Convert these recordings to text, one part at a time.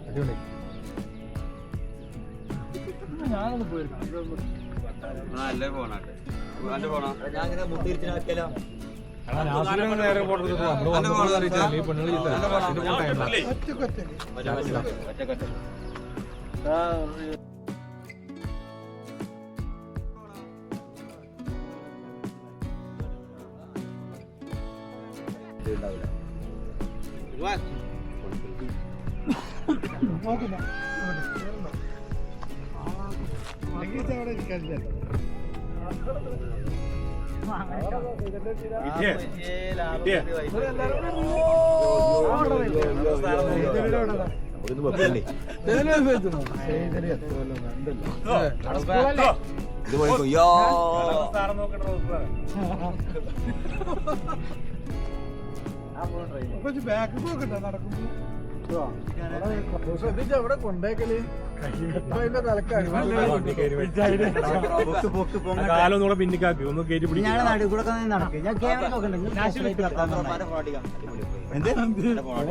അടിപൊളി. ഞാനൊന്ന് പോണോ ഞാൻ ഇങ്ങനെ മുട്ടിരിച്ചിനാക്കിയാലോ പോയിരിക്കണം നേരെ പോട്ടത് നമ്മൾ വന്നപ്പോൾ അറിയിച്ചാൽ ഈ പെണ്ണുങ്ങൾ ബാക്ക് ഇത് പോയിക്കോ യോ ശ്രദ്ധിച്ച എവിടെ കൊണ്ടേക്കൽ? അതിന്റെ തലക്കാണ്. പൊക്ക് പൊക്ക് പൊങ്ങ കാലം കൂടെ പിന്നിക്കാക്കി. ഒന്ന് കയറ്റി പിടിക്കും. ഞാൻ നടുക്കൂടെ നടക്കും. ഞാൻ ക്യാമറ നോക്കണ്ട.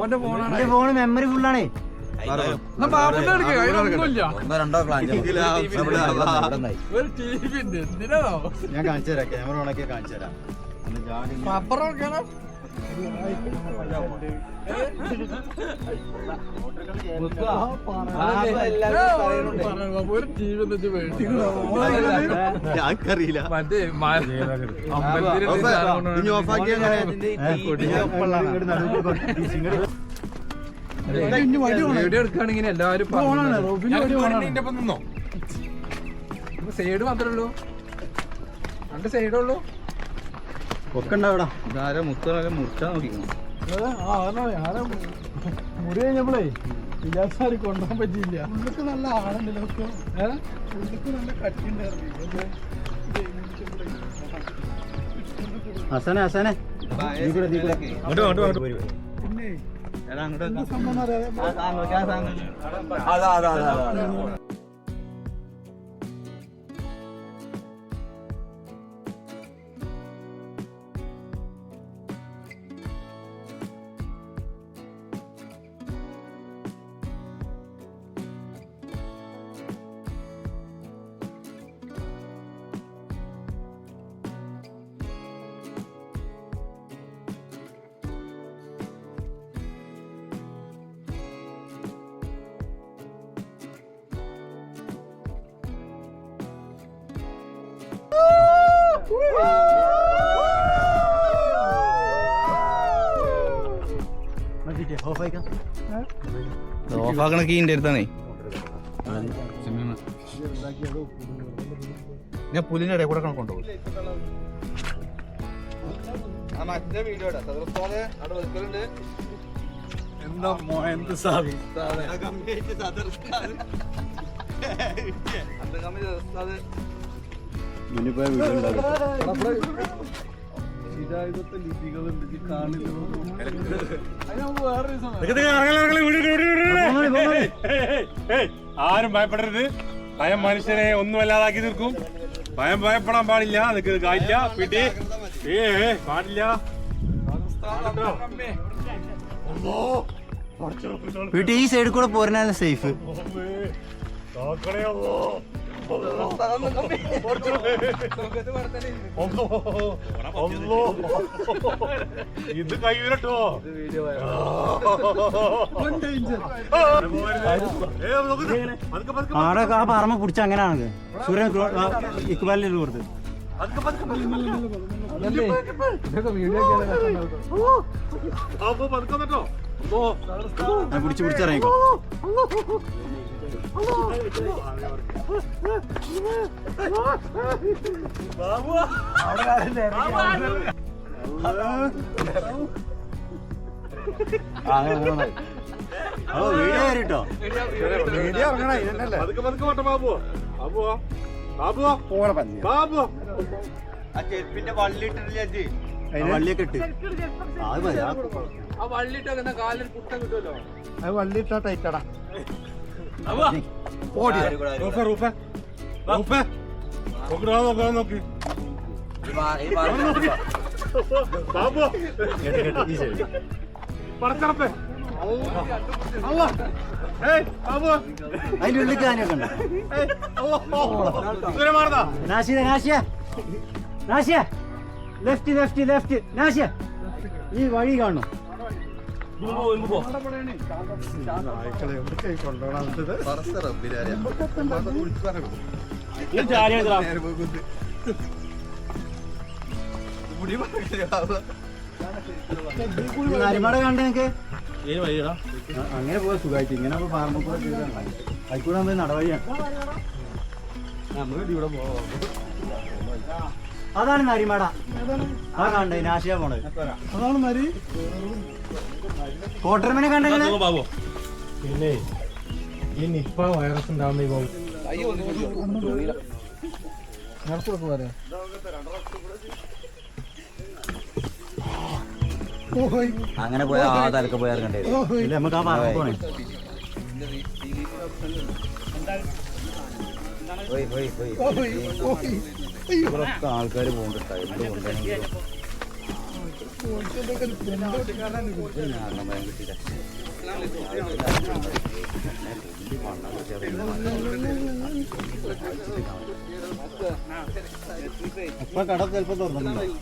ഓന്റെ ഫോണാണ്. എന്റെ ഫോണ് മെമ്മറി ഫുള്ളാണേ ഞാൻ കാണിച്ചു തരാം. ക്യാമറ ഓണൊക്കെ കാണിച്ചു തരാം. മറ്റേ വീഡിയോ എടുക്കുകയാണെങ്കിൽ എല്ലാവരും സൈഡ് മാത്രമേ ഉള്ളൂ. രണ്ട് സൈഡേ ഉള്ളൂ. ഒക്കെ ഉണ്ടാവിടാ ഇതാരെ മുത്തൊക്കെ മുറിച്ചാ നോക്കിക്കണം? മുറി? കഴിഞ്ഞപ്പോഴേ വിചാരിച്ചാൽ കൊണ്ടുപോകാൻ പറ്റിയില്ല. ഉള്ളിക്ക് നല്ല ആളുണ്ടല്ലോ ഉള്ളിക്ക് നല്ല ഹസനെ ദീകൂടെ ദീകൂടെ പിന്നെ സംഭവം അറിയാതെ അതാ കീ ഓഫാക്കണ അടുത്താണേ. ഞാൻ പുലിന്റെ ഇടയിൽ കൂടെ കൊണ്ടുപോകും. മറ്റേ വീഡിയോ എന്താ എന്ത് സാധി മുന്നിപ്പോയ വീഡിയോ ഉണ്ടാകും ആരും ഭയപ്പെടരുത്. ഭയം മനുഷ്യനെ ഒന്നും അല്ലാതാക്കി തീർക്കും. ഭയം ഭയപ്പെടാൻ പാടില്ല. നിനക്ക് കായില്ല പിടി ഏ ഏ, പാടില്ല. വീട്ടിൽ ഈ സൈഡിൽ കൂടെ പോരുന്ന സേഫ് ഇത് കൈവിരട്ടോ ആടെ ആ പറമ്പ് പിടിച്ച അങ്ങനെയാണ് സൂര്യൻ ഇക്ബാലിന്റെ കൊടുത്ത് പിടിച്ച് ഇതൊക്കെ വീഡിയോ ഓ വീഡിയോ കയറിട്ടോ പതുക്കെ പതുക്കെ വട്ടോ ബാബു ബാബു ബാബു ബാബു ആ ചെരുപ്പിന്റെ വള്ളിട്ടിട്ടില്ല അജി വള്ളിയൊക്കെ ഇട്ട് അത് ആ വള്ളി വള്ളിട്ടൊക്കെ കാലിൽ കുട്ടം കിട്ടുമല്ലോ. അത് വള്ളിയിട്ടാ ടൈറ്റടാ റൂഫേ റൂഫേ. റൂഫേ. നോക്കടാ നോക്കാം. നോക്ക് ബാബു. പടച്ചറപ്പേ. അല്ല ഏയ് ബാബു. അതിന്റെ ഉള്ളിൽ കാനൊക്കെ ഉണ്ട്. ദൂരെ മാറുതാ നാശിയ നാശിയ. നാശിയ. ലെഫ്റ്റ് ലെഫ്റ്റ് ലെഫ്റ്റ് നാശിയ. ഈ വഴി കാണും. അങ്ങനെ പോയ സുഖമായിട്ട് ഇങ്ങനെ നടവഴിയാണ് അതിക്കൂടെ നമ്മൾ നടവഴിയാണ്. അതാണ് നരിമട ആ കണ്ടേ നാശിയ പോണത് അതാണ് നരി കോട്ടർമനെ കണ്ടെങ്കിൽ പിന്നെ ഈ നിപ്പ വൈറസ് ഉണ്ടാവുന്ന അങ്ങനെ പോയ ആ തലക്ക് പോയാൽ കണ്ടേ ഇല്ല നമുക്ക് ആ പറഞ്ഞു പോണേ പോയി പോയി പോയി. ഇവിടൊക്കെ ആൾക്കാർ എന്ത് ഇപ്പൊ കട ചിലപ്പോ തുറന്നിട്ടുണ്ടാവും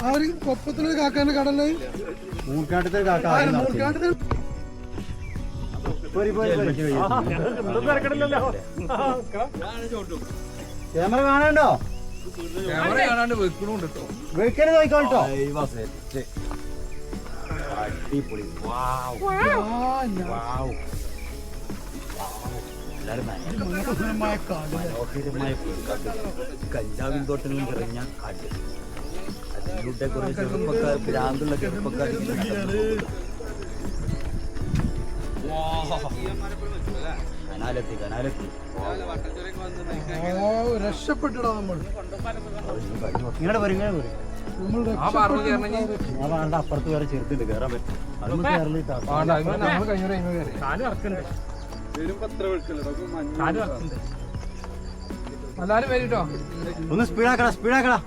ആ ഒരു കൊപ്പത്തിലൊരു കാക്കാന്റെ കടൽ മൂർക്കാട്ടത്തെ കാക്ക മൂർക്കാട്ടത്തിൽ ക്യാമറ കാണാണ്ടോ വെക്കൽ നോക്കിക്കോട്ടോ അടിപൊളി. വാവ്. വാവ്. എല്ലാരും മനോഹരമായ കാട്. മനോഹരമായ പുൽക്കാട് കഞ്ചാവിൻ തോട്ടങ്ങളും നിറഞ്ഞ കാട്. അതിലൂടെ കുറെ ചെറുപ്പക്കാർ ഭ്രാന്തുള്ള ചെറുപ്പക്കാർ കനാലെത്തി കനാലെത്തി. ഓ രക്ഷപ്പെട്ടിടാ നമ്മൾ ഇങ്ങനെ വരും ഇങ്ങനെ വേണ്ട അപ്പുറത്ത് വേറെ ചെറുതുണ്ട് കയറാൻ പറ്റും. അതൊന്നും വരിട്ടോ ഒന്ന് സ്പീഡാക്കടാ സ്പീഡാക്കടാ.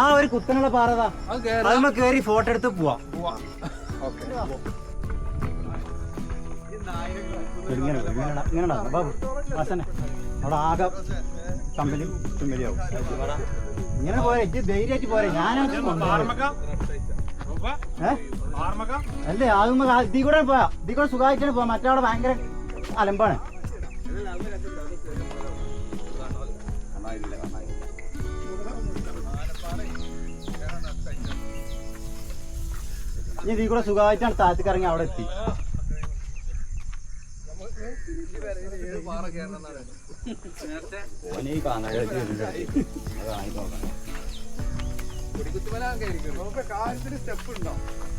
ആ ഒരു കുത്തനുള്ള പാറതാ അതുമ്മ കേറി. ഫോട്ടോ എടുത്ത് പോവാ. ഇങ്ങനെ ബാബു വാസനെ അവിടെ ആകെ കമ്പനി ചുമലിയാവും ഇങ്ങനെ പോരെ ഇജ്ജ് ധൈര്യമായിട്ട് പോരെ. ഞാനൊക്കെ അല്ലേ ആകുമ്പോ ഇതീ കൂടെ പോയാ. ഇതീ കൂടെ സുഖമായിട്ടാണ് പോവാ. മറ്റവിടെ ഭയങ്കര അലമ്പാണ്. ഇനി ഇതീ കൂടെ സുഖമായിട്ടാണ് താഴത്തേക്ക് ഇറങ്ങി അവിടെ എത്തി. ഓനെ ഈ കാനഡ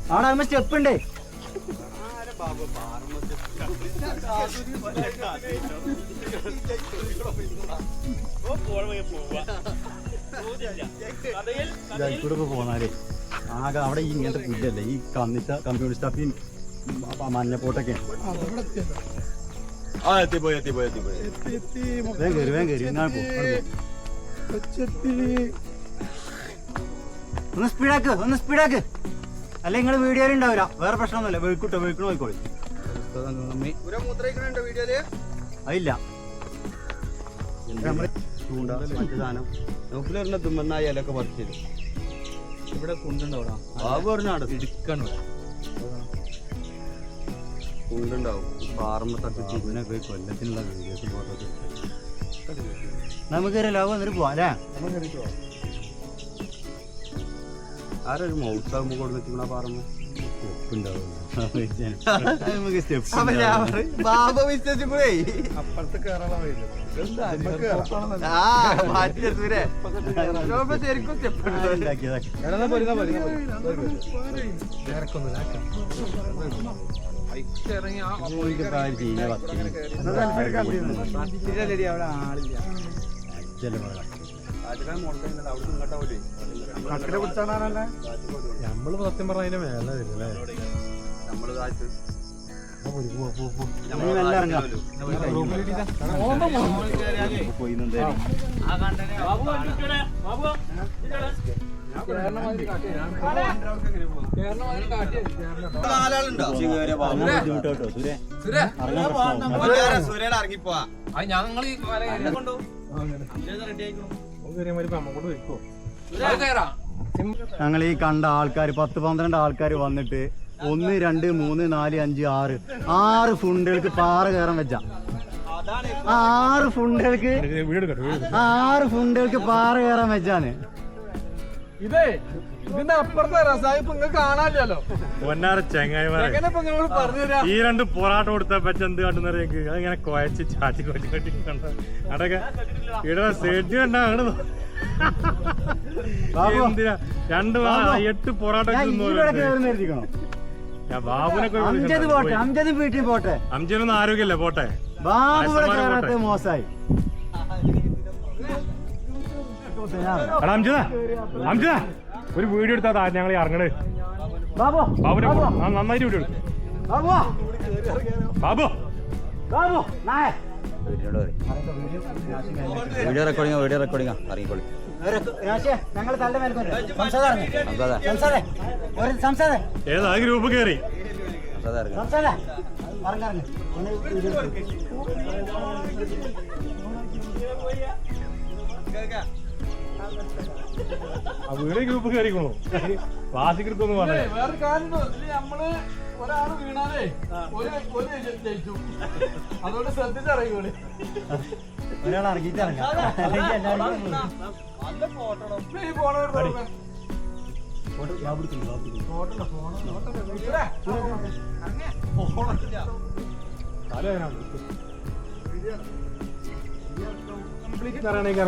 അവിടെ ആകുമ്പോ സ്റ്റെപ്പ് ഉണ്ട്. കൂടെ പോന്നാലേ. ആകെ അവിടെ ഈ ഇങ്ങനത്തെ പുല്ലല്ലേ ഈ കന്നിച്ച കമ്മ്യൂണിസ്റ്റ് അപ്പിയും മഞ്ഞപ്പോട്ടൊക്കെ. അവിടെ എത്തിയല്ലോ ആ എത്തിപ്പോയി എത്തിപ്പോയി എത്തിപ്പോയി. എത്തി എത്തി വേഗം കയറി വേഗം കയറി. എത്തി ഒന്ന് സ്പീഡാക്ക് ഒന്ന് സ്പീഡാക്ക് അല്ല നിങ്ങൾ വീഡിയോയിൽ ഉണ്ടാവില്ല വേറെ പ്രശ്നമൊന്നുമില്ല. വെഴുക്കൂട്ടോ വെഴുക്കണ പോയിക്കോളി. അതില്ല. നമ്മുടെ ചൂണ്ട മറ്റു സാധനം. നമുക്ക് പറഞ്ഞ തുമ്മന്നായി ഇലൊക്കെ പറിച്ചില്ല ഇവിടെ പറഞ്ഞാണ് ഇടുക്കാണ് കുണ്ടുണ്ടാവും. കൊല്ലത്തിനുള്ള പോവാം അല്ലേ? ആരൊരു മൗത്താകുമ്പോ കൊടുത്തിട്ടുണ്ടാ പാറമ്മ? സ്റ്റെപ്പ് ബാബ വഴിയില്ല ആ നമ്മൾ സത്യം പറഞ്ഞ അതിന്റെ മേലെ വരില്ലേ നമ്മൾ ഇറങ്ങിപ്പോവാ ഞങ്ങൾ ഞങ്ങൾ ഈ കണ്ട ആൾക്കാർ പത്ത് പന്ത്രണ്ട് ആൾക്കാർ വന്നിട്ട് ഒന്ന് രണ്ട് മൂന്ന് നാല് അഞ്ച് ആറ്. ആറ് ഫുണ്ടുകൾക്ക് പാറ കയറാൻ വെച്ച. ആറ് ഫുണ്ടുകൾക്ക് ആറ് ഫുണ്ടുകൾക്ക് പാറ കയറാൻ വെച്ചാണ്. ഇതേ ഇതിന്റെ അപ്പുറത്തെ ഇപ്പൊ കാണാനില്ലല്ലോ. പൊന്നാര ചെങ്ങായിമാരെ. ഈ രണ്ട് പൊറാട്ട കൊടുത്തപ്പോ എന്ത് കാട്ടുന്ന അതിങ്ങനെ കുഴച്ച് ചാറ്റി കൊച്ചു കൊട്ടി കണ്ട അടക്കെ ഇവിടെ സെറ്റ് കണ്ട അങ്ങട് ബാബു. എന്തിനാ? രണ്ട് വാ- എട്ട് പൊറാട്ട അംജദ് പോട്ടെ അംജദ് വീട്ടിൽ പോട്ടെ. അംജനൊന്നും ആരോഗ്യമല്ല പോട്ടെ. ബാബു ഇവിടെ കയറാത്ത. മോശമായി. എടാ അംജദ അംജദ ഒരു വീഡിയോ എടുത്താ ഞങ്ങൾ ഇറങ്ങണേ. ബാബു ബാബുനെ നന്നായിട്ട് വീഡിയോ ബാബു. ബാബു. ബാബു നായ. വീഡിയോ റെക്കോർഡിംഗ് വീഡിയോ റെക്കോർഡിംഗ് ഇറങ്ങിക്കോളി. ഏതാ ഗ്രൂപ്പ് കയറി? വീട് ഗ്രൂപ്പ് കയറിക്കണു എടുക്കൊന്നും പറഞ്ഞേ. വേറെ കാര്യം നമ്മൾ ഒരാൾ വീണാലേ ഒരു ഒരു ജയിച്ചു. അതുകൊണ്ട് ശ്രദ്ധിച്ചറിയൂടെ ഒരാൾ ഇറങ്ങിയിട്ട് ഇറങ്ങാം അല്ലെങ്കിൽ എല്ലാവരും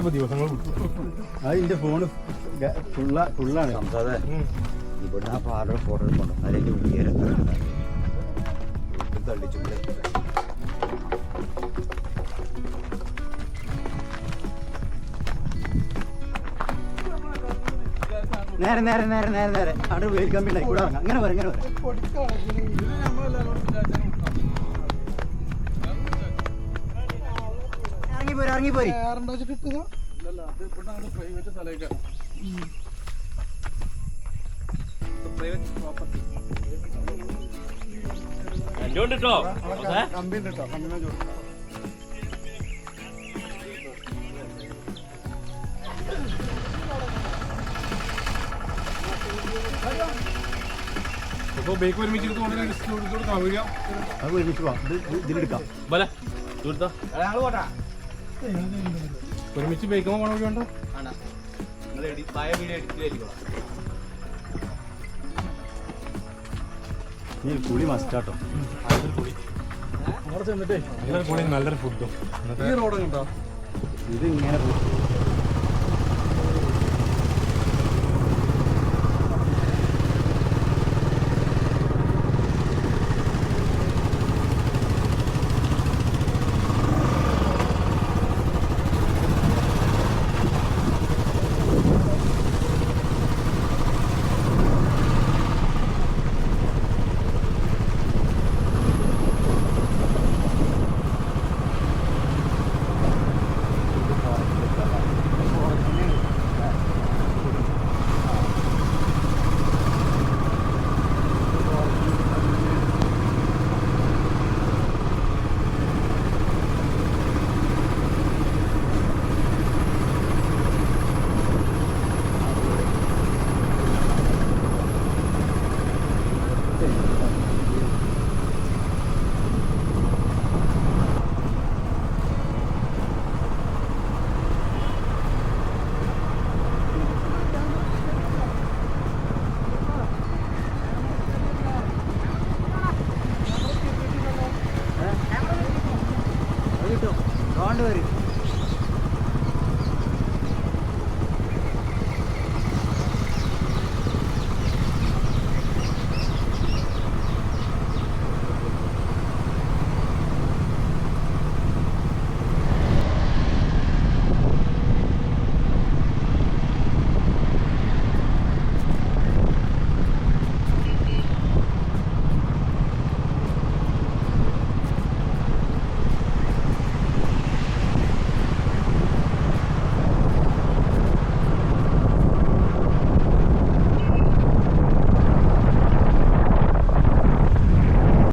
ദിവസങ്ങൾ അത് എന്റെ ഫോണ് ഫുള്ള ഫുള്ളാണ് ഇവിടെ ആ പാറയുടെ ഫോട്ടോ എടുക്കണ്ടോ അതിലേക്ക് ഉയരം നേരെ നേരെ നേരെ നേരെ നേരെ. അവിടെ കമ്പി ഉണ്ടായി കൂടെ ഇറങ്ങാം. അങ്ങനെ വരാം ഇങ്ങനെ വരാം. ഇറങ്ങിപ്പോയി നമ്മളെല്ലാവരും ഇറങ്ങി പോരി ഇറങ്ങി പോരി. അല്ലല്ല അത് ഇവിടെ പ്രൈവറ്റ് സ്ഥലമൊക്കെ കമ്പി ഉണ്ട് കേട്ടോ കമ്പിനെ ചോദിച്ചു ബേക്ക് ഒരുമിച്ച് എടുത്ത് കൊണ്ടുവന്ന് ലിസ്റ്റ് കൊടുത്ത് കൊടുക്കാം വീഡിയോ അത് ഒരുമിച്ച് പോവാം ഇത് ഇത് ഇതിലെടുക്കാം. ഒരുമിച്ച് ബേക്കുമ്പോ പോണ വഴി വേണ്ട ഈ കുളി മസ്റ്റാട്ടോ അവിടെ ചെന്നിട്ടേ. നല്ലൊരു ഫുഡും ഈ റോഡ് കണ്ടോ? ഇത് ഇങ്ങനെ പോകും